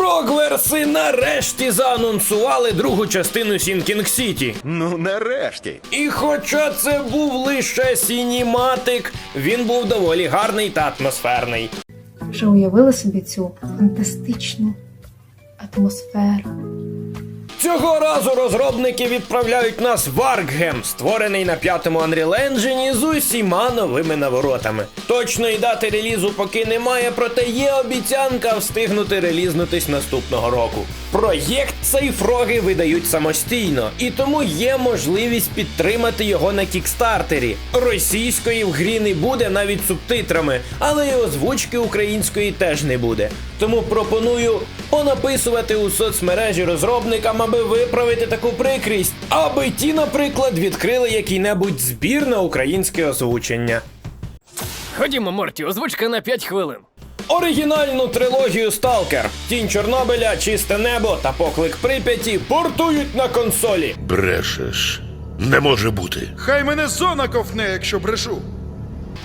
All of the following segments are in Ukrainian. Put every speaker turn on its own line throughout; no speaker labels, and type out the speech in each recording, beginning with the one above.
Фрогверси нарешті заанонсували другу частину Сінкінг Сіті.
Ну, нарешті.
І хоча це був лише сініматик, він був доволі гарний та атмосферний.
Вже уявили собі цю фантастичну атмосферу.
Цього разу розробники відправляють нас в Аркгем, створений на п'ятому Unreal Engine з усіма новими наворотами. Точної дати релізу поки немає, проте є обіцянка встигнути релізнутись наступного року. Проєкт цей фроги видають самостійно, і тому є можливість підтримати його на кікстартері. Російської в грі не буде навіть субтитрами, але і озвучки української теж не буде. Тому пропоную понаписувати у соцмережі розробникам, аби виправити таку прикрість, аби ті, наприклад, відкрили який-небудь збір на українське озвучення.
Ходімо, Морті, озвучка на 5 хвилин.
Оригінальну трилогію Сталкер, Тінь Чорнобиля, Чисте небо та Поклик Прип'яті портують на консолі.
Брешеш. Не може бути.
Хай мене зона ковне, якщо брешу.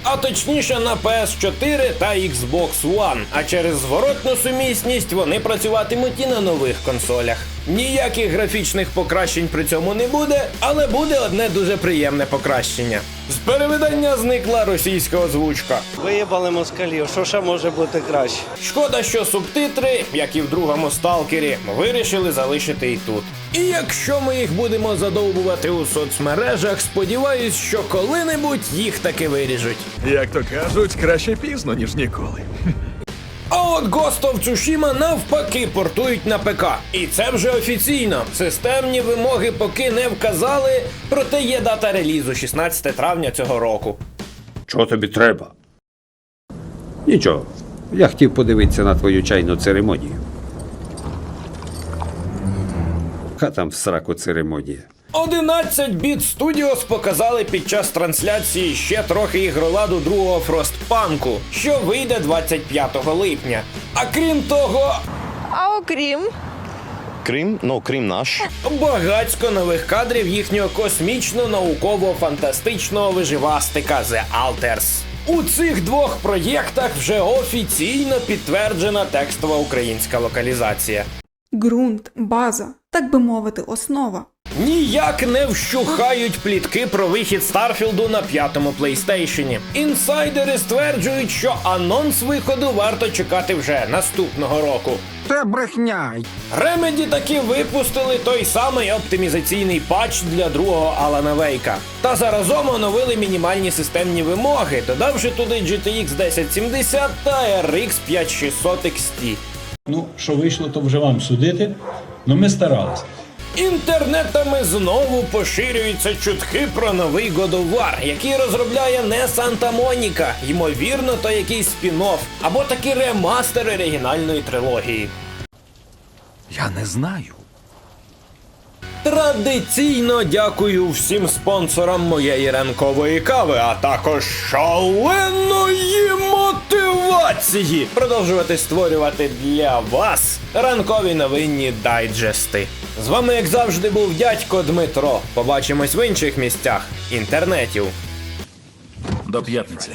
А точніше на PS4 та Xbox One. А через зворотну сумісність вони працюватимуть і на нових консолях. Ніяких графічних покращень при цьому не буде, але буде одне дуже приємне покращення. З переведення зникла російська озвучка.
Виїбали москалів, що ще може бути краще?
Шкода, що субтитри, як і в другому сталкері, вирішили залишити і тут. І якщо ми їх будемо задовбувати у соцмережах, сподіваюсь, що коли-небудь їх таки виріжуть.
Як то кажуть, краще пізно, ніж ніколи.
А от Ghost of Tsushima навпаки портують на ПК. І це вже офіційно. Системні вимоги поки не вказали, проте є дата релізу 16 травня цього року.
Чого тобі треба? Нічого. Я хотів подивитися на твою чайну церемонію. Ха там в сраку церемонія.
11 біт Studios показали під час трансляції ще трохи ігроладу другого Фростпанку, що вийде 25 липня. А крім того,
А окрім
Крим? Ну, Крим наш.
багацько нових кадрів їхнього космічно-науково-фантастичного виживастика The Alters. У цих двох проєктах вже офіційно підтверджена текстова українська локалізація.
Ґрунт, база, так би мовити, основа.
Ніяк не вщухають плітки про вихід Старфілду на п'ятому плейстейшені. Інсайдери стверджують, що анонс виходу варто чекати вже наступного року.
Це брехня.
Ремеді таки випустили той самий оптимізаційний патч для другого Алана Вейка. Та заразом оновили мінімальні системні вимоги, додавши туди GTX 1070 та RX 5600 XT.
Ну, що вийшло, то вже вам судити. Ну ми старалися.
Інтернетами знову поширюються чутки про новий War, який розробляє не Санта Моніка, ймовірно, то якийсь спін-офф, або таки ремастер оригінальної трилогії.
Я не знаю.
Традиційно дякую всім спонсорам моєї ранкової кави, а також шаленої мотивації продовжувати створювати для вас ранкові новинні дайджести. З вами, як завжди, був дядько Дмитро. Побачимось в інших місцях інтернетів.
До п'ятниці.